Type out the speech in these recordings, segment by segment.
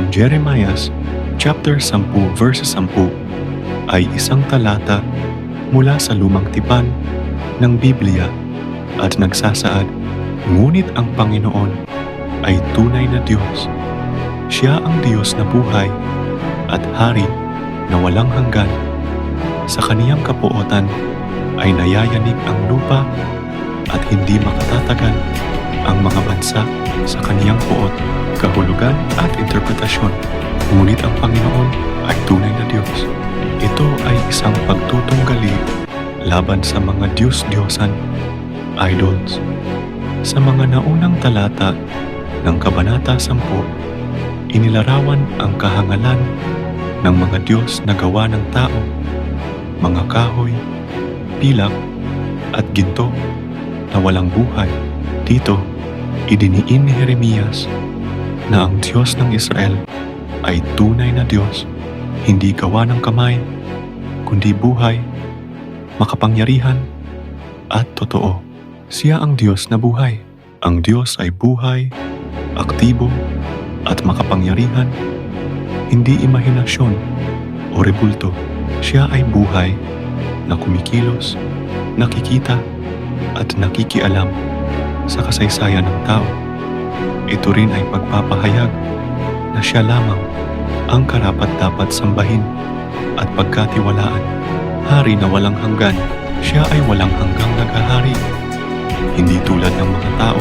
Ang Jeremias chapter 10 verse 10 ay isang talata mula sa lumang tipan ng Biblia at nagsasaad, Ngunit ang Panginoon ay tunay na Diyos. Siya ang Diyos na buhay at hari na walang hanggan. Sa kaniyang kapuotan ay nayayanig ang lupa at hindi makatatagal ang mga bansa sa kaniyang puot, kahulugan at interpretasyon. Ngunit ang Panginoon ay tunay na Diyos. Ito ay isang pagtutunggali laban sa mga Diyos-Diyosan, idols. Sa mga naunang talata ng Kabanata 10, inilarawan ang kahangalan ng mga Diyos na gawa ng tao, mga kahoy, pilak, at ginto na walang buhay. Dito, idiniin ni Jeremias na ang Diyos ng Israel ay tunay na Diyos, hindi gawa ng kamay, kundi buhay, makapangyarihan, at totoo. Siya ang Diyos na buhay. Ang Diyos ay buhay, aktibo, at makapangyarihan, hindi imahinasyon o rebulto. Siya ay buhay na kumikilos, nakikita, at nakikialam sa kasaysayan ng tao. Ito rin ay pagpapahayag na siya lamang ang karapat-dapat sambahin at pagkatiwalaan. Hari na walang hanggan, siya ay walang hanggang naghahari. Hindi tulad ng mga tao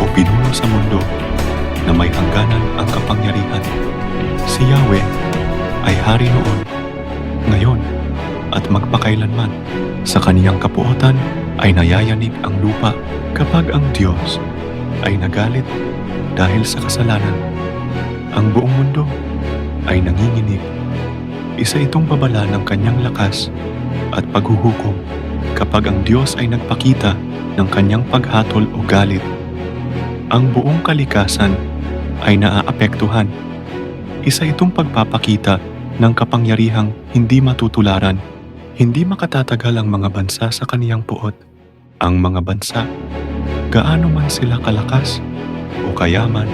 o pinuno sa mundo na may hangganan ang kapangyarihan. Si Yahweh ay hari noon, ngayon, at magpakailanman. Sa kaniyang kapuotan ay nayayanig ang lupa kapag ang Diyos ay nagalit dahil sa kasalanan. Ang buong mundo ay nanginginig. Isa itong babala ng kanyang lakas at paghuhukom kapag ang Diyos ay nagpakita ng kanyang paghatol o galit. Ang buong kalikasan ay naaapektuhan. Isa itong pagpapakita ng kapangyarihang hindi matutularan. Hindi makatatagal ang mga bansa sa kaniyang puot. Ang mga bansa, gaano man sila kalakas o kayaman,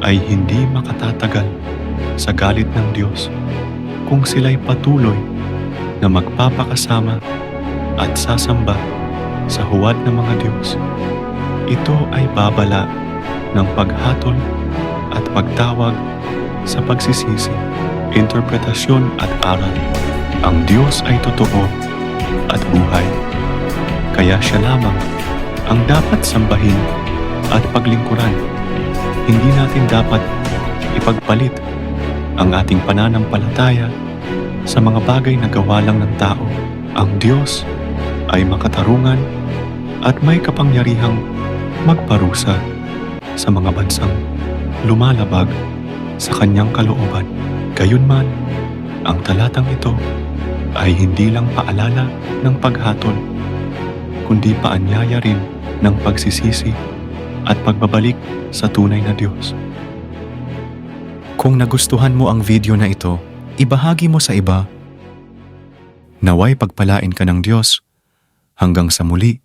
ay hindi makatatagal sa galit ng Diyos kung sila'y patuloy na magpapakasama at sasamba sa huwad ng mga Diyos. Ito ay babala ng paghatol at pagtawag sa pagsisisi, interpretasyon at aral. Ang Diyos ay totoo at buhay. Kaya siya lamang ang dapat sambahin at paglingkuran. Hindi natin dapat ipagpalit ang ating pananampalataya sa mga bagay na gawa lang ng tao. Ang Diyos ay makatarungan at may kapangyarihang magparusa sa mga bansang lumalabag sa kanyang kalooban. Gayunman, ang talatang ito ay hindi lang paalala ng paghatol, kundi paanyaya rin ng pagsisisi at pagbabalik sa tunay na Diyos. Kung nagustuhan mo ang video na ito, ibahagi mo sa iba. Naway pagpalain ka ng Diyos. Hanggang sa muli,